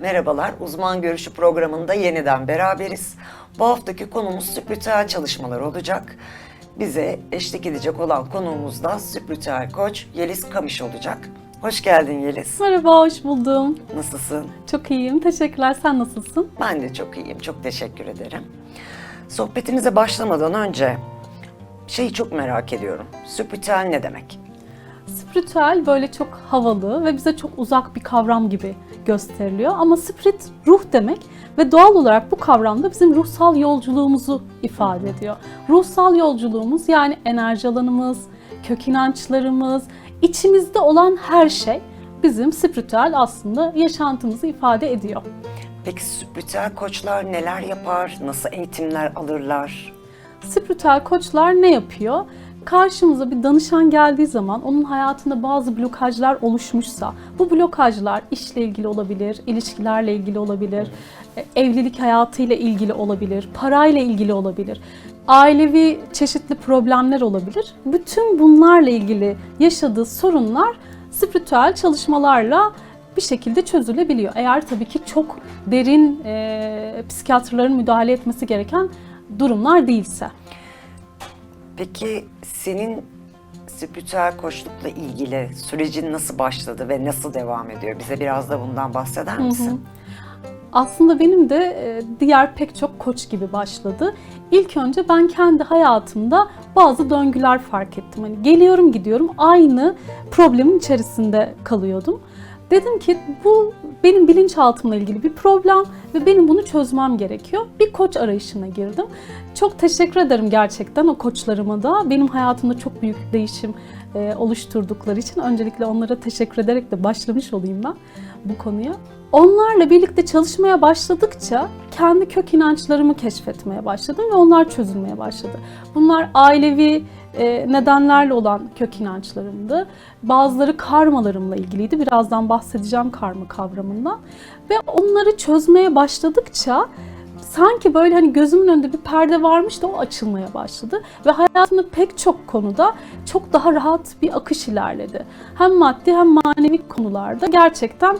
Merhabalar, Uzman Görüşü programında yeniden beraberiz. Bu haftaki konumuz spiritüel çalışmalar olacak. Bize eşlik edecek olan konuğumuz da spiritüel koç Yeliz Kamış olacak. Hoş geldin Yeliz. Merhaba, hoş buldum. Nasılsın? Çok iyiyim, teşekkürler. Sen nasılsın? Ben de çok iyiyim, çok teşekkür ederim. Sohbetimize başlamadan önce şeyi çok merak ediyorum. Spiritüel ne demek? Spiritüel böyle çok havalı ve bize çok uzak bir kavram gibi gösteriliyor. Ama spirit ruh demek ve doğal olarak bu kavramda bizim ruhsal yolculuğumuzu ifade ediyor. Ruhsal yolculuğumuz yani enerji alanımız, kök inançlarımız, içimizde olan her şey bizim spiritüel aslında yaşantımızı ifade ediyor. Peki spiritüel koçlar neler yapar? Nasıl eğitimler alırlar? Spiritüel koçlar ne yapıyor? Karşımıza bir danışan geldiği zaman onun hayatında bazı blokajlar oluşmuşsa, bu blokajlar işle ilgili olabilir, ilişkilerle ilgili olabilir, e, evlilik hayatıyla ilgili olabilir, parayla ilgili olabilir, ailevi çeşitli problemler olabilir. Bütün bunlarla ilgili yaşadığı sorunlar spiritüel çalışmalarla bir şekilde çözülebiliyor. Eğer tabii ki çok derin e, psikiyatrların müdahale etmesi gereken durumlar değilse. Peki senin spiritüel koçlukla ilgili sürecin nasıl başladı ve nasıl devam ediyor? Bize biraz da bundan bahseder misin? Aslında benim de e, diğer pek çok koç gibi başladı. İlk önce ben kendi hayatımda bazı döngüler fark ettim. Hani geliyorum gidiyorum aynı problemin içerisinde kalıyordum. Dedim ki bu benim bilinçaltımla ilgili bir problem ve benim bunu çözmem gerekiyor. Bir koç arayışına girdim. Çok teşekkür ederim gerçekten o koçlarıma da. Benim hayatımda çok büyük değişim e, oluşturdukları için öncelikle onlara teşekkür ederek de başlamış olayım ben bu konuya. Onlarla birlikte çalışmaya başladıkça kendi kök inançlarımı keşfetmeye başladım ve onlar çözülmeye başladı. Bunlar ailevi nedenlerle olan kök inançlarımdı. Bazıları karmalarımla ilgiliydi. Birazdan bahsedeceğim karma kavramından. Ve onları çözmeye başladıkça sanki böyle hani gözümün önünde bir perde varmış da o açılmaya başladı. Ve hayatımda pek çok konuda çok daha rahat bir akış ilerledi. Hem maddi hem manevi konularda gerçekten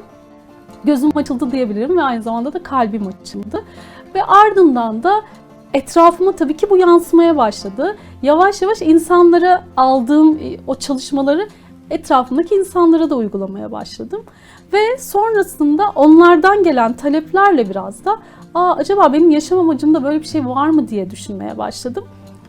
gözüm açıldı diyebilirim ve aynı zamanda da kalbim açıldı. Ve ardından da etrafıma tabii ki bu yansımaya başladı. Yavaş yavaş insanlara aldığım e, o çalışmaları etrafımdaki insanlara da uygulamaya başladım. Ve sonrasında onlardan gelen taleplerle biraz da Aa, acaba benim yaşam amacımda böyle bir şey var mı diye düşünmeye başladım.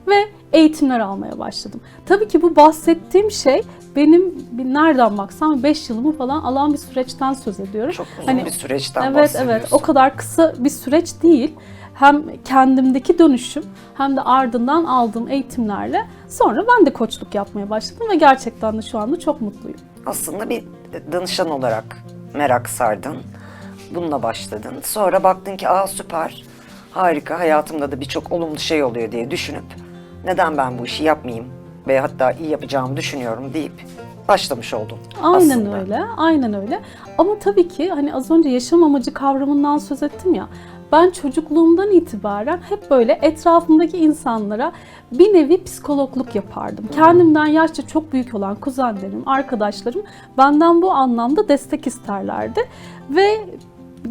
Ve eğitimler almaya başladım. Tabii ki bu bahsettiğim şey benim nereden baksam 5 yılımı falan alan bir süreçten söz ediyorum. Çok uzun Hani- bir süreçten Evet bahsediyorsun. evet o kadar kısa bir süreç değil. Hem kendimdeki dönüşüm hem de ardından aldığım eğitimlerle sonra ben de koçluk yapmaya başladım ve gerçekten de şu anda çok mutluyum. Aslında bir danışan olarak merak sardın. Bununla başladın. Sonra baktın ki aa süper, harika, hayatımda da birçok olumlu şey oluyor diye düşünüp neden ben bu işi yapmayayım ve hatta iyi yapacağımı düşünüyorum deyip başlamış oldun. Aynen aslında. öyle, aynen öyle. Ama tabii ki hani az önce yaşam amacı kavramından söz ettim ya. Ben çocukluğumdan itibaren hep böyle etrafımdaki insanlara bir nevi psikologluk yapardım. Kendimden yaşça çok büyük olan kuzenlerim, arkadaşlarım benden bu anlamda destek isterlerdi. Ve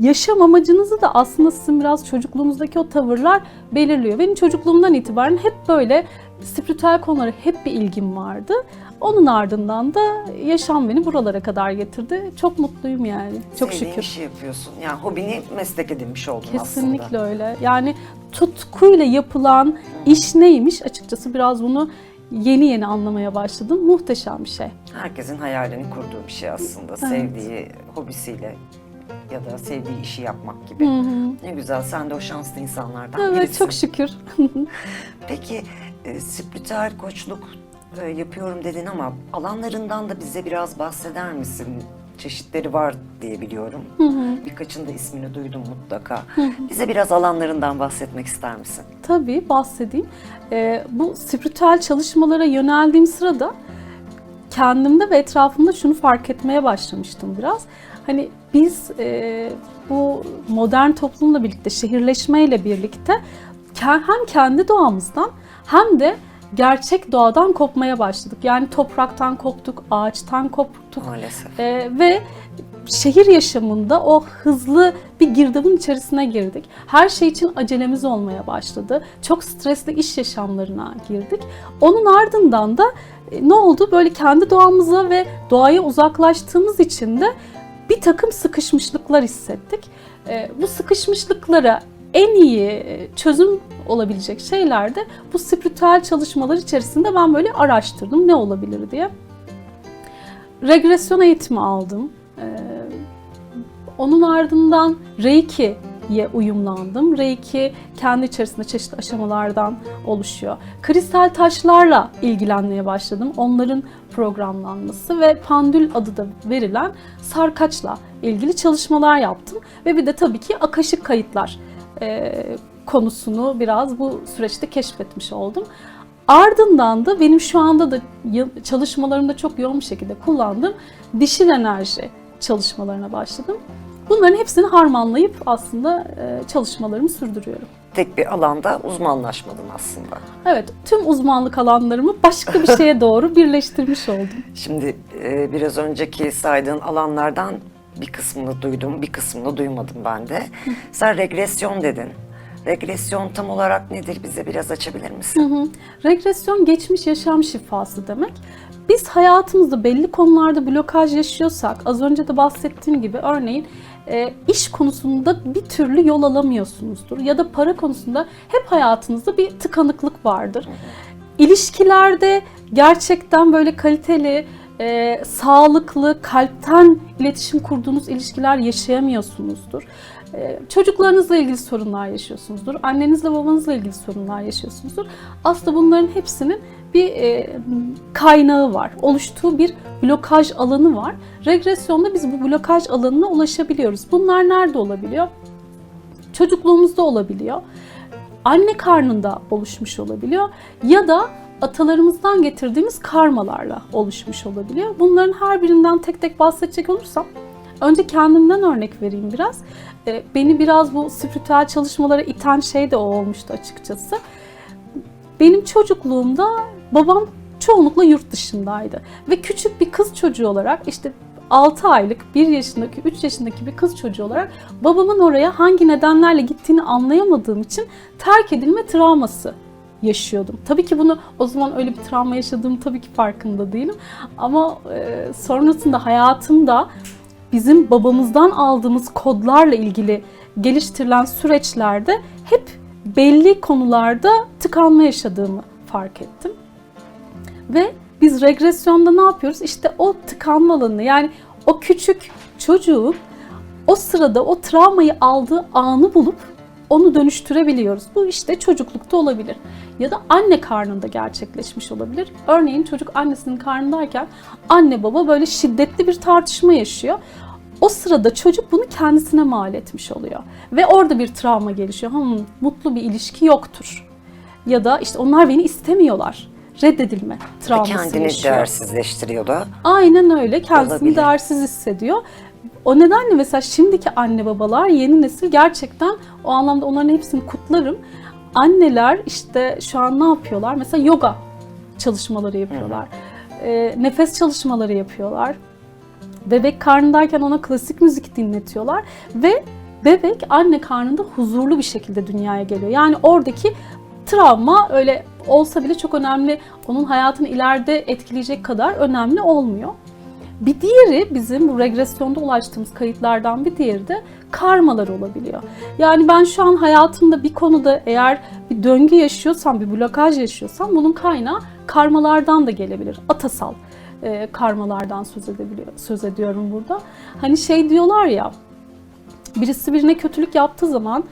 yaşam amacınızı da aslında sizin biraz çocukluğunuzdaki o tavırlar belirliyor. Benim çocukluğumdan itibaren hep böyle spiritüel konulara hep bir ilgim vardı. Onun ardından da yaşam beni buralara kadar getirdi. Çok mutluyum yani. Çok Sevdiğin şükür. işi yapıyorsun. Yani hobini meslek edinmiş oldun Kesinlikle aslında. öyle. Yani tutkuyla yapılan iş neymiş açıkçası biraz bunu yeni yeni anlamaya başladım. Muhteşem bir şey. Herkesin hayalini kurduğu bir şey aslında. Sevdiği hobisiyle ya da sevdiği işi yapmak gibi. Ne güzel sen de o şanslı insanlardan Evet birisin. çok şükür. Peki e, spiritüel koçluk e, yapıyorum dedin ama alanlarından da bize biraz bahseder misin? Çeşitleri var diye biliyorum. Birkaçının da ismini duydum mutlaka. Bize biraz alanlarından bahsetmek ister misin? Tabii bahsedeyim. Ee, bu spiritüel çalışmalara yöneldiğim sırada kendimde ve etrafımda şunu fark etmeye başlamıştım biraz. Hani biz e, bu modern toplumla birlikte, şehirleşmeyle birlikte hem kendi doğamızdan hem de gerçek doğadan kopmaya başladık. Yani topraktan koptuk, ağaçtan koptuk Maalesef. Ee, ve şehir yaşamında o hızlı bir girdabın içerisine girdik. Her şey için acelemiz olmaya başladı. Çok stresli iş yaşamlarına girdik. Onun ardından da e, ne oldu? Böyle kendi doğamıza ve doğaya uzaklaştığımız için de bir takım sıkışmışlıklar hissettik. E, Bu sıkışmışlıklara en iyi e, çözüm olabilecek şeyler de bu spiritüel çalışmalar içerisinde ben böyle araştırdım ne olabilir diye. Regresyon eğitimi aldım. Ee, onun ardından Reiki'ye uyumlandım. Reiki kendi içerisinde çeşitli aşamalardan oluşuyor. Kristal taşlarla ilgilenmeye başladım. Onların programlanması ve pandül adı da verilen sarkaçla ilgili çalışmalar yaptım. Ve bir de tabii ki akaşık kayıtlar e, konusunu biraz bu süreçte keşfetmiş oldum. Ardından da benim şu anda da çalışmalarımda çok yoğun bir şekilde kullandığım dişil enerji çalışmalarına başladım. Bunların hepsini harmanlayıp aslında e, çalışmalarımı sürdürüyorum. Tek bir alanda uzmanlaşmadın aslında. Evet, tüm uzmanlık alanlarımı başka bir şeye doğru birleştirmiş oldum. Şimdi e, biraz önceki saydığın alanlardan bir kısmını duydum, bir kısmını duymadım ben de. Sen regresyon dedin. Regresyon tam olarak nedir? Bize biraz açabilir misin? Hı hı. Regresyon geçmiş yaşam şifası demek. Biz hayatımızda belli konularda blokaj yaşıyorsak, az önce de bahsettiğim gibi örneğin e, iş konusunda bir türlü yol alamıyorsunuzdur ya da para konusunda hep hayatınızda bir tıkanıklık vardır. İlişkilerde gerçekten böyle kaliteli, e, sağlıklı, kalpten iletişim kurduğunuz ilişkiler yaşayamıyorsunuzdur. E, çocuklarınızla ilgili sorunlar yaşıyorsunuzdur. Annenizle babanızla ilgili sorunlar yaşıyorsunuzdur. Aslında bunların hepsinin bir e, kaynağı var. Oluştuğu bir blokaj alanı var. Regresyonda biz bu blokaj alanına ulaşabiliyoruz. Bunlar nerede olabiliyor? Çocukluğumuzda olabiliyor. Anne karnında oluşmuş olabiliyor ya da atalarımızdan getirdiğimiz karmalarla oluşmuş olabiliyor. Bunların her birinden tek tek bahsedecek olursam önce kendimden örnek vereyim biraz. Ee, Beni biraz bu spiritüel çalışmalara iten şey de o olmuştu açıkçası. Benim çocukluğumda babam çoğunlukla yurt dışındaydı. Ve küçük bir kız çocuğu olarak işte 6 aylık, 1 yaşındaki, 3 yaşındaki bir kız çocuğu olarak babamın oraya hangi nedenlerle gittiğini anlayamadığım için terk edilme travması yaşıyordum. Tabii ki bunu o zaman öyle bir travma yaşadığım tabii ki farkında değilim. Ama e, sonrasında hayatımda bizim babamızdan aldığımız kodlarla ilgili geliştirilen süreçlerde hep belli konularda tıkanma yaşadığımı fark ettim. Ve biz regresyonda ne yapıyoruz? İşte o tıkanma alanını yani o küçük çocuğun o sırada o travmayı aldığı anı bulup onu dönüştürebiliyoruz. Bu işte çocuklukta olabilir. Ya da anne karnında gerçekleşmiş olabilir. Örneğin çocuk annesinin karnındayken anne baba böyle şiddetli bir tartışma yaşıyor. O sırada çocuk bunu kendisine mal etmiş oluyor. Ve orada bir travma gelişiyor. Hmm, mutlu bir ilişki yoktur. Ya da işte onlar beni istemiyorlar. Reddedilme travması kendini yaşıyor. değersizleştiriyor da. Aynen öyle. Kendisini Olabilir. değersiz hissediyor. O nedenle mesela şimdiki anne babalar, yeni nesil gerçekten o anlamda onların hepsini kutlarım. Anneler işte şu an ne yapıyorlar? Mesela yoga çalışmaları yapıyorlar. Ee, nefes çalışmaları yapıyorlar. Bebek karnındayken ona klasik müzik dinletiyorlar ve bebek anne karnında huzurlu bir şekilde dünyaya geliyor. Yani oradaki travma öyle olsa bile çok önemli, onun hayatını ileride etkileyecek kadar önemli olmuyor. Bir diğeri bizim bu regresyonda ulaştığımız kayıtlardan bir diğeri de karmalar olabiliyor. Yani ben şu an hayatımda bir konuda eğer bir döngü yaşıyorsam, bir blokaj yaşıyorsam bunun kaynağı karmalardan da gelebilir. Atasal e, karmalardan söz edebiliyor, söz ediyorum burada. Hani şey diyorlar ya, birisi birine kötülük yaptığı zaman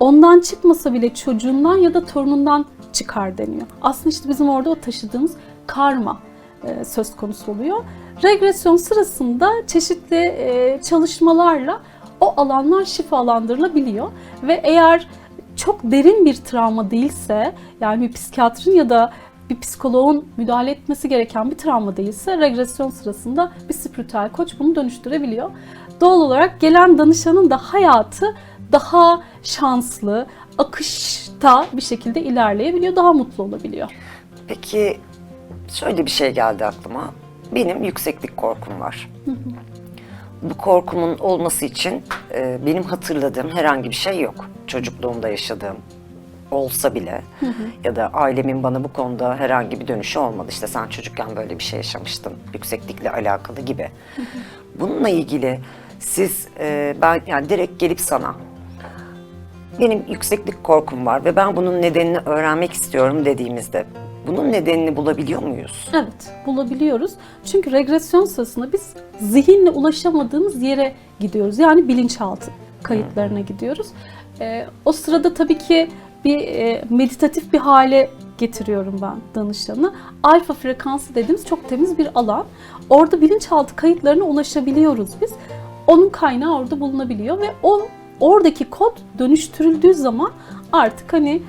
ondan çıkmasa bile çocuğundan ya da torunundan çıkar deniyor. Aslında işte bizim orada o taşıdığımız karma e, söz konusu oluyor. Regresyon sırasında çeşitli e, çalışmalarla o alanlar şifalandırılabiliyor ve eğer çok derin bir travma değilse yani bir psikiyatrin ya da bir psikoloğun müdahale etmesi gereken bir travma değilse regresyon sırasında bir spiritüel koç bunu dönüştürebiliyor. Doğal olarak gelen danışanın da hayatı daha şanslı, akışta bir şekilde ilerleyebiliyor, daha mutlu olabiliyor. Peki şöyle bir şey geldi aklıma. Benim yükseklik korkum var. bu korkumun olması için e, benim hatırladığım herhangi bir şey yok. Çocukluğumda yaşadığım olsa bile ya da ailemin bana bu konuda herhangi bir dönüşü olmadı. İşte sen çocukken böyle bir şey yaşamıştın, yükseklikle alakalı gibi. Bununla ilgili siz, e, ben yani direkt gelip sana benim yükseklik korkum var ve ben bunun nedenini öğrenmek istiyorum dediğimizde bunun nedenini bulabiliyor muyuz? Evet, bulabiliyoruz. Çünkü regresyon sırasında biz zihinle ulaşamadığımız yere gidiyoruz. Yani bilinçaltı kayıtlarına gidiyoruz. Ee, o sırada tabii ki bir e, meditatif bir hale getiriyorum ben danışanı. Alfa frekansı dediğimiz çok temiz bir alan. Orada bilinçaltı kayıtlarına ulaşabiliyoruz biz. Onun kaynağı orada bulunabiliyor ve o oradaki kod dönüştürüldüğü zaman artık hani e,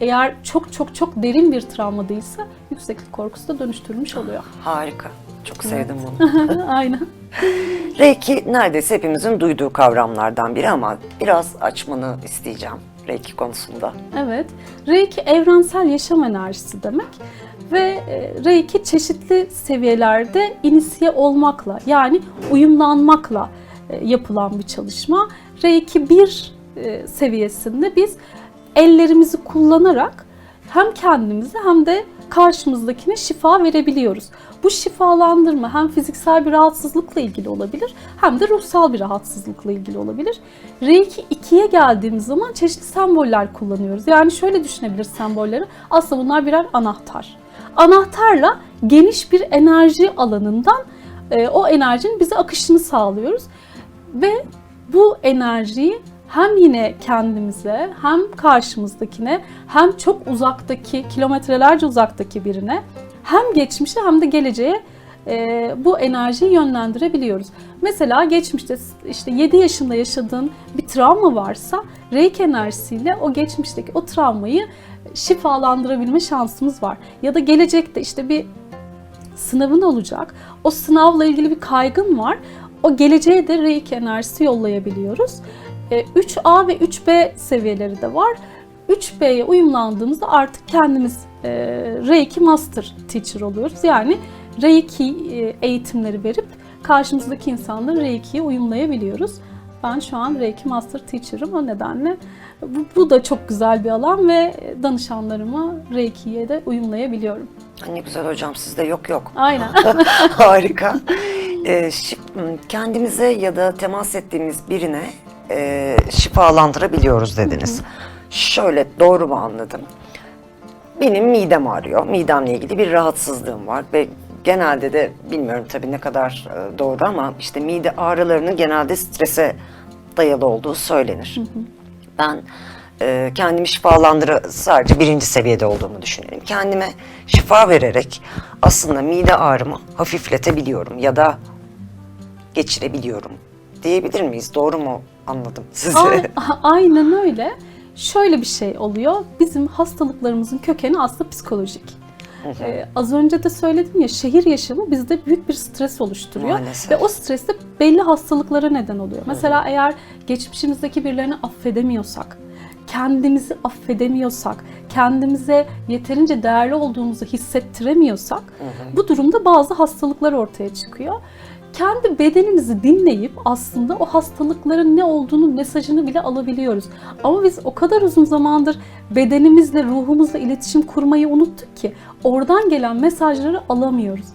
eğer çok çok çok derin bir travmadıysa yükseklik korkusu da dönüştürülmüş oluyor. Harika. Çok sevdim bunu. Aynen. Reiki neredeyse hepimizin duyduğu kavramlardan biri ama biraz açmanı isteyeceğim Reiki konusunda. Evet. Reiki evrensel yaşam enerjisi demek ve e, Reiki çeşitli seviyelerde inisiye olmakla yani uyumlanmakla e, yapılan bir çalışma. Reiki 1 e, seviyesinde biz ellerimizi kullanarak hem kendimize hem de karşımızdakine şifa verebiliyoruz. Bu şifalandırma hem fiziksel bir rahatsızlıkla ilgili olabilir hem de ruhsal bir rahatsızlıkla ilgili olabilir. Reiki 2'ye geldiğimiz zaman çeşitli semboller kullanıyoruz. Yani şöyle düşünebiliriz sembolleri. Aslında bunlar birer anahtar. Anahtarla geniş bir enerji alanından e, o enerjinin bize akışını sağlıyoruz. Ve bu enerjiyi hem yine kendimize hem karşımızdakine hem çok uzaktaki kilometrelerce uzaktaki birine hem geçmişe hem de geleceğe e, bu enerjiyi yönlendirebiliyoruz. Mesela geçmişte işte 7 yaşında yaşadığın bir travma varsa reiki enerjisiyle o geçmişteki o travmayı şifalandırabilme şansımız var. Ya da gelecekte işte bir sınavın olacak. O sınavla ilgili bir kaygın var. O geleceğe de reiki enerjisi yollayabiliyoruz. E, 3A ve 3B seviyeleri de var. 3B'ye uyumlandığımızda artık kendimiz e, Reiki Master Teacher oluyoruz. Yani Reiki e, eğitimleri verip karşımızdaki insanları Reiki'ye uyumlayabiliyoruz. Ben şu an Reiki Master Teacher'ım o nedenle bu, bu da çok güzel bir alan ve danışanlarıma Reiki'ye de uyumlayabiliyorum. Ay Ne güzel hocam sizde yok yok. Aynen. Harika. Ee, şi- kendimize ya da temas ettiğimiz birine e, şifalandırabiliyoruz dediniz. Şöyle doğru mu anladım? Benim midem ağrıyor. Midemle ilgili bir rahatsızlığım var ve genelde de bilmiyorum tabii ne kadar e, doğru ama işte mide ağrılarının genelde strese dayalı olduğu söylenir. Ben e, kendimi şifalandıra sadece birinci seviyede olduğumu düşünelim. Kendime şifa vererek aslında mide ağrımı hafifletebiliyorum ya da geçirebiliyorum diyebilir miyiz? Doğru mu anladım sizi? A- Aynen öyle. Şöyle bir şey oluyor. Bizim hastalıklarımızın kökeni aslında psikolojik. Ee, az önce de söyledim ya şehir yaşamı bizde büyük bir stres oluşturuyor Maalesef. ve o stres de belli hastalıklara neden oluyor. Mesela eğer geçmişimizdeki birilerini affedemiyorsak, kendimizi affedemiyorsak, kendimize yeterince değerli olduğumuzu hissettiremiyorsak bu durumda bazı hastalıklar ortaya çıkıyor. Kendi bedenimizi dinleyip aslında o hastalıkların ne olduğunu mesajını bile alabiliyoruz. Ama biz o kadar uzun zamandır bedenimizle, ruhumuzla iletişim kurmayı unuttuk ki oradan gelen mesajları alamıyoruz.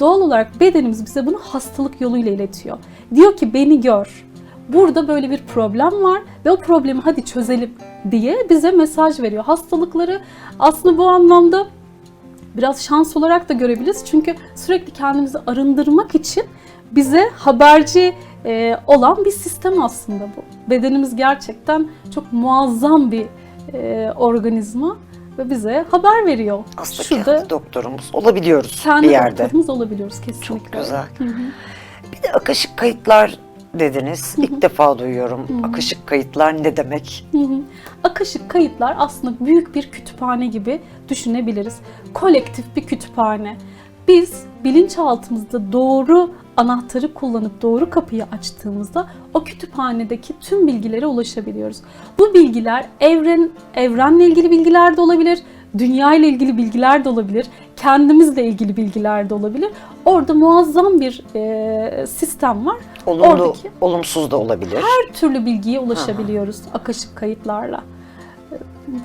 Doğal olarak bedenimiz bize bunu hastalık yoluyla iletiyor. Diyor ki beni gör. Burada böyle bir problem var ve o problemi hadi çözelim diye bize mesaj veriyor. Hastalıkları aslında bu anlamda biraz şans olarak da görebiliriz. Çünkü sürekli kendimizi arındırmak için bize haberci e, olan bir sistem aslında bu. Bedenimiz gerçekten çok muazzam bir e, organizma ve bize haber veriyor. aslında Şurada doktorumuz olabiliyoruz kendi bir yerde. doktorumuz olabiliyoruz kesinlikle. Çok güzel. Bir de akışık kayıtlar dediniz. İlk defa duyuyorum. Akışık kayıtlar ne demek? Hı hı. Akışık kayıtlar aslında büyük bir kütüphane gibi düşünebiliriz. Kolektif bir kütüphane. Biz bilinçaltımızda doğru anahtarı kullanıp doğru kapıyı açtığımızda o kütüphanedeki tüm bilgilere ulaşabiliyoruz. Bu bilgiler evren evrenle ilgili bilgiler de olabilir, dünya ile ilgili bilgiler de olabilir, kendimizle ilgili bilgiler de olabilir. Orada muazzam bir e, sistem var. Olumlu, Oradaki olumsuz da olabilir. her türlü bilgiye ulaşabiliyoruz akışık kayıtlarla. E,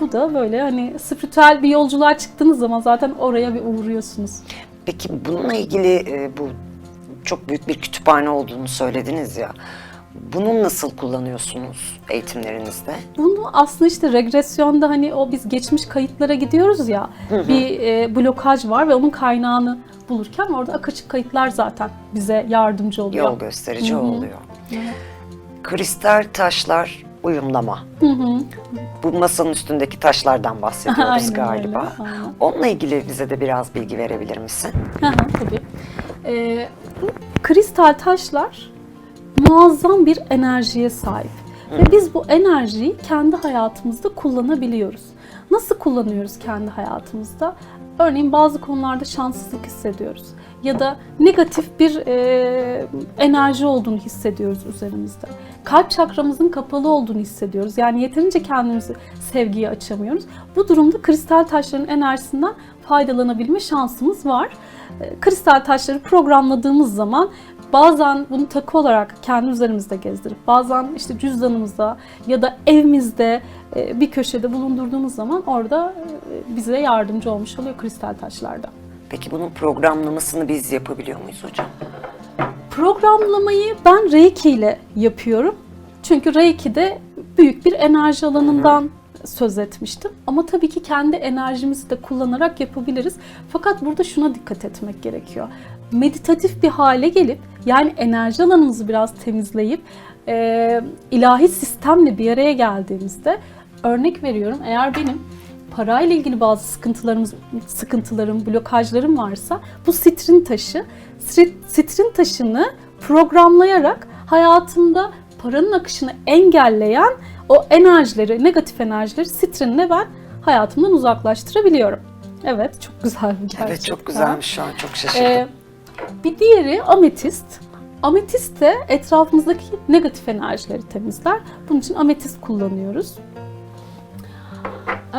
Bu da böyle hani spiritüel bir yolculuğa çıktığınız zaman zaten oraya bir uğruyorsunuz. Peki bununla ilgili e, bu çok büyük bir kütüphane olduğunu söylediniz ya. Bunu nasıl kullanıyorsunuz eğitimlerinizde? Bunu aslında işte regresyonda hani o biz geçmiş kayıtlara gidiyoruz ya bir e, blokaj var ve onun kaynağını bulurken orada akışık kayıtlar zaten bize yardımcı oluyor. Yol gösterici o oluyor. Kristal taşlar uyumlama. Bu masanın üstündeki taşlardan bahsediyoruz Aynen galiba. öyle, aynen. Onunla ilgili bize de biraz bilgi verebilir misin? Tabii. Ee, bu kristal taşlar muazzam bir enerjiye sahip. Ve biz bu enerjiyi kendi hayatımızda kullanabiliyoruz. Nasıl kullanıyoruz kendi hayatımızda? Örneğin bazı konularda şanssızlık hissediyoruz. Ya da negatif bir e, enerji olduğunu hissediyoruz üzerimizde. Kalp çakramızın kapalı olduğunu hissediyoruz. Yani yeterince kendimizi sevgiye açamıyoruz. Bu durumda kristal taşların enerjisinden faydalanabilme şansımız var. Kristal taşları programladığımız zaman bazen bunu takı olarak kendi üzerimizde gezdirip bazen işte cüzdanımızda ya da evimizde e, bir köşede bulundurduğumuz zaman orada e, bize yardımcı olmuş oluyor kristal taşlarda. Peki bunun programlamasını biz yapabiliyor muyuz hocam? Programlamayı ben Reiki ile yapıyorum. Çünkü Reiki'de büyük bir enerji alanından söz etmiştim. Ama tabii ki kendi enerjimizi de kullanarak yapabiliriz. Fakat burada şuna dikkat etmek gerekiyor. Meditatif bir hale gelip yani enerji alanımızı biraz temizleyip e, ilahi sistemle bir araya geldiğimizde örnek veriyorum eğer benim parayla ilgili bazı sıkıntılarımız, sıkıntılarım, blokajlarım varsa bu sitrin taşı, sitrin, taşını programlayarak hayatımda paranın akışını engelleyen o enerjileri, negatif enerjileri sitrinle ben hayatımdan uzaklaştırabiliyorum. Evet, çok güzel bir gerçekten. Evet çok güzelmiş şu an çok şaşırdım. Ee, bir diğeri ametist. Ametist de etrafımızdaki negatif enerjileri temizler. Bunun için ametist kullanıyoruz. Ee,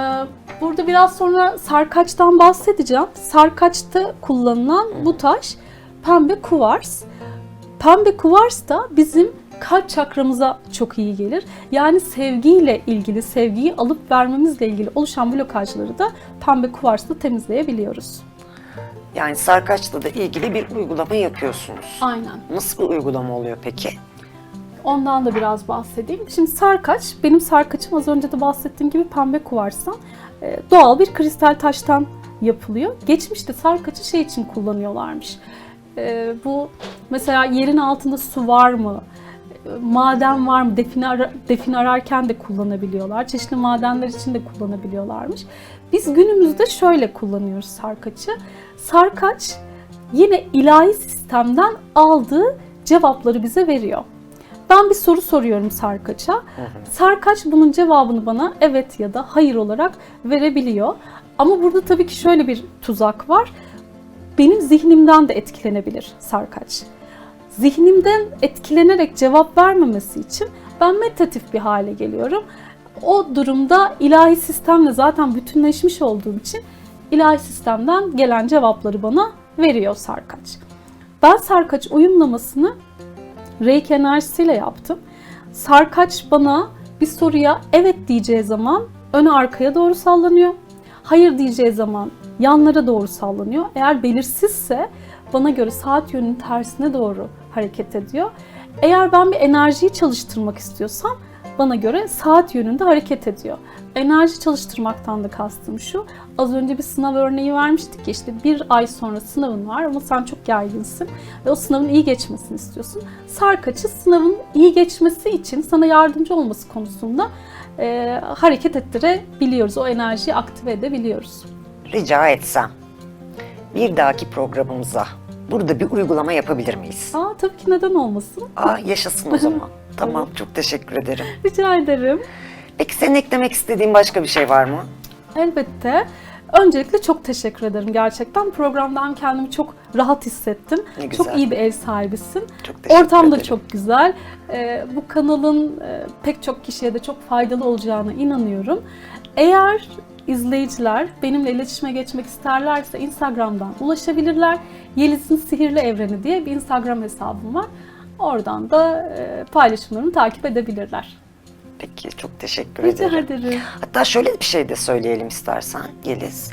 burada biraz sonra sarkaçtan bahsedeceğim. Sarkaçta kullanılan bu taş pembe kuvars. Pembe kuvars da bizim kalp çakramıza çok iyi gelir. Yani sevgiyle ilgili, sevgiyi alıp vermemizle ilgili oluşan blokajları da pembe kuvarsla temizleyebiliyoruz. Yani sarkaçla da ilgili bir uygulama yapıyorsunuz. Aynen. Nasıl bir uygulama oluyor peki? Ondan da biraz bahsedeyim. Şimdi sarkaç, benim sarkaçım az önce de bahsettiğim gibi pembe kuvarstan e, doğal bir kristal taştan yapılıyor. Geçmişte sarkaçı şey için kullanıyorlarmış. E, bu mesela yerin altında su var mı? Maden var mı? Define, ara- define ararken de kullanabiliyorlar. Çeşitli madenler için de kullanabiliyorlarmış. Biz günümüzde şöyle kullanıyoruz sarkaçı. Sarkaç yine ilahi sistemden aldığı cevapları bize veriyor. Ben bir soru soruyorum Sarkaç'a. Sarkaç bunun cevabını bana evet ya da hayır olarak verebiliyor. Ama burada tabii ki şöyle bir tuzak var. Benim zihnimden de etkilenebilir Sarkaç. Zihnimden etkilenerek cevap vermemesi için ben meditatif bir hale geliyorum. O durumda ilahi sistemle zaten bütünleşmiş olduğum için ilahi sistemden gelen cevapları bana veriyor Sarkaç. Ben Sarkaç uyumlamasını Reiki enerjisiyle yaptım. Sarkaç bana bir soruya evet diyeceği zaman öne arkaya doğru sallanıyor. Hayır diyeceği zaman yanlara doğru sallanıyor. Eğer belirsizse bana göre saat yönünün tersine doğru hareket ediyor. Eğer ben bir enerjiyi çalıştırmak istiyorsam bana göre saat yönünde hareket ediyor. Enerji çalıştırmaktan da kastım şu. Az önce bir sınav örneği vermiştik ya işte bir ay sonra sınavın var ama sen çok gerginsin ve o sınavın iyi geçmesini istiyorsun. Sarkaçı sınavın iyi geçmesi için sana yardımcı olması konusunda e, hareket ettirebiliyoruz. O enerjiyi aktive edebiliyoruz. Rica etsem bir dahaki programımıza burada bir uygulama yapabilir miyiz? Aa tabii ki neden olmasın? Aa yaşasın o zaman. tamam çok teşekkür ederim. Rica ederim. Peki senin eklemek istediğin başka bir şey var mı? Elbette. Öncelikle çok teşekkür ederim gerçekten. Programdan kendimi çok rahat hissettim. Ne güzel. Çok iyi bir ev sahibisin. Çok teşekkür Ortam da ederim. çok güzel. Ee, bu kanalın e, pek çok kişiye de çok faydalı olacağına inanıyorum. Eğer izleyiciler benimle iletişime geçmek isterlerse Instagram'dan ulaşabilirler. Yeliz'in Sihirli Evreni diye bir Instagram hesabım var. Oradan da e, paylaşımlarımı takip edebilirler. Peki çok teşekkür Rica ederim. ederim. Hatta şöyle bir şey de söyleyelim istersen Yeliz.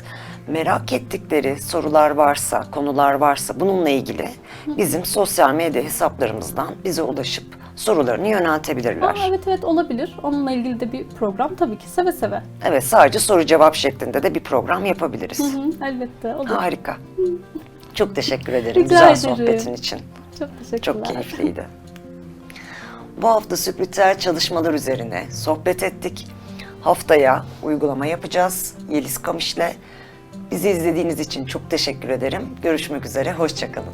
Merak ettikleri sorular varsa, konular varsa bununla ilgili bizim sosyal medya hesaplarımızdan bize ulaşıp sorularını yöneltebilirler. Aa, evet evet olabilir. Onunla ilgili de bir program tabii ki seve seve. Evet sadece soru cevap şeklinde de bir program yapabiliriz. Hı, elbette olur. Harika. Çok teşekkür ederim Rica güzel ederim. sohbetin için. Çok teşekkürler. Çok keyifliydi. Bu hafta spiritüel çalışmalar üzerine sohbet ettik. Haftaya uygulama yapacağız Yeliz Kamış'le. Bizi izlediğiniz için çok teşekkür ederim. Görüşmek üzere, hoşçakalın.